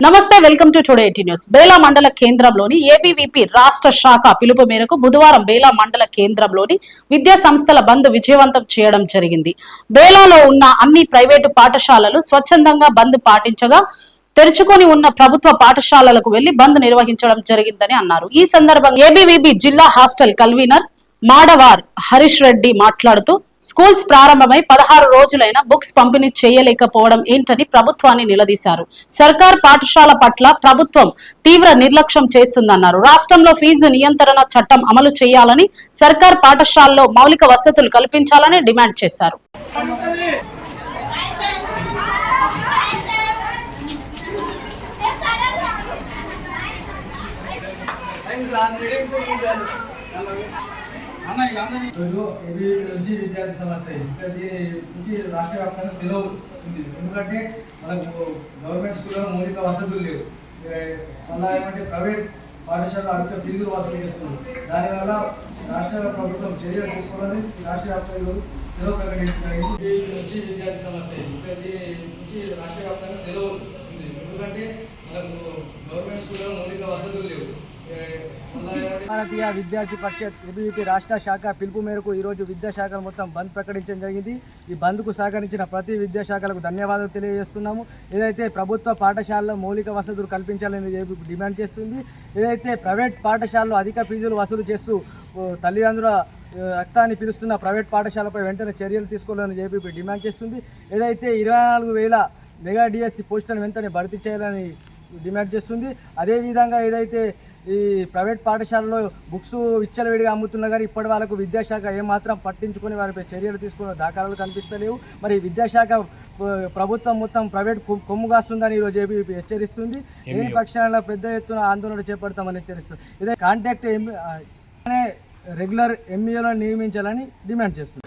నమస్తే welcome to today eighty news. Bela మండల కేంద్రంలోని ఏబీవీపీ రాష్ట్ర శాఖ పిలుపు మేరకు బుధవారం బేలా మండల కేంద్రంలోని విద్యా సంస్థల బంద్ విజయవంతం చేయడం జరిగింది. బేలాలో ఉన్న అన్ని ప్రైవేటు పాఠశాలలు స్వచ్ఛందంగా బంద్ పాటించగా తెరుచుకొని ఉన్న ప్రభుత్వ పాఠశాలలకు వెళ్ళి బంద్ నిర్వహించడం జరిగిందని అన్నారు. ఈ సందర్భంగా ఏబీవీపీ జిల్లా హాస్టల్ కన్వీనర్ మాడవార్ హరీష్ రెడ్డి మాట్లాడుతూ స్కూల్స్ ప్రారంభమై పదహారు రోజులైన బుక్స్ పంపిణీ చేయలేకపోవడం ఏంటని ప్రభుత్వాన్ని నిలదీశారు. సర్కార్ పాఠశాల పట్ల ప్రభుత్వం తీవ్ర నిర్లక్ష్యం చేస్తుందన్నారు. రాష్ట్రంలో ఫీజు నియంత్రణ చట్టం అమలు చేయాలని సర్కార్ పాఠశాలలో మౌలిక వసతులు కల్పించాలని డిమాండ్ చేశారు. నుంచి విద్యార్థి సంస్థ ఇది. ఇక్కడ నుంచి రాష్ట్ర వ్యాప్తంగా సెలవు ఉంది. ఎందుకంటే మనకు గవర్నమెంట్ స్కూల్లో మౌలిక వసతులు లేవు. ఏ, ఏమంటే ప్రైవేట్ పాఠశాల అధిక ఫీజులు వసూలు చేస్తుంది దానివల్ల రాష్ట్ర ప్రభుత్వం చర్యలు తీసుకోవాలని రాష్ట్ర వ్యాప్తంగా సెలవు ప్రకటించాయి నుంచి విద్యార్థి సంస్థ ఇది. ఇక్కడ నుంచి రాష్ట్ర వ్యాప్తంగా సెలవు ఉంది. ఎందుకంటే మనకు గవర్నమెంట్ స్కూల్లో మౌలిక వసతులు లేవు. ఏ, భారతీయ విద్యార్థి పరిషత్ ఏబీవీపీ రాష్ట్ర శాఖ పిలుపు మేరకు ఈరోజు విద్యాశాఖ మొత్తం బంద్ ప్రకటించడం జరిగింది. ఈ బంద్కు సహకరించిన ప్రతి విద్యాశాఖలకు ధన్యవాదాలు తెలియజేస్తున్నాము. ఏదైతే ప్రభుత్వ పాఠశాలలో మౌలిక వసతులు కల్పించాలని డిమాండ్ చేస్తుంది ఏదైతే ప్రైవేట్ పాఠశాలలో అధిక ఫీజులు వసూలు చేస్తూ తల్లిదండ్రుల రక్తాన్ని పిలుస్తున్న ప్రైవేట్ పాఠశాలపై వెంటనే చర్యలు తీసుకోవాలని జేపీపీ డిమాండ్ చేస్తుంది. ఏదైతే ఇరవై నాలుగు వేల మెగా డిఎస్సి పోస్టులను వెంటనే భర్తీ చేయాలని డిమాండ్ చేస్తుంది. అదేవిధంగా ఏదైతే ఈ ప్రైవేట్ పాఠశాలలో బుక్స్ విచ్చలవిడిగా అమ్ముతున్నా కానీ ఇప్పటి వరకు విద్యాశాఖ ఏమాత్రం పట్టించుకొని వారిపై చర్యలు తీసుకున్న దాఖలాలు కనిపిస్తలేవు. మరి విద్యాశాఖ ప్రభుత్వం మొత్తం ప్రైవేట్ కొ- కొమ్ము కాస్తుందని ఈరోజు ఏబీవీపీ హెచ్చరిస్తుంది. ఏ పక్షాల పెద్ద ఎత్తున ఆందోళన చేపడతామని హెచ్చరిస్తుంది. ఇదే కాంటాక్ట్ రెగ్యులర్ ఎంఈఓలను నియమించాలని డిమాండ్ చేస్తుంది.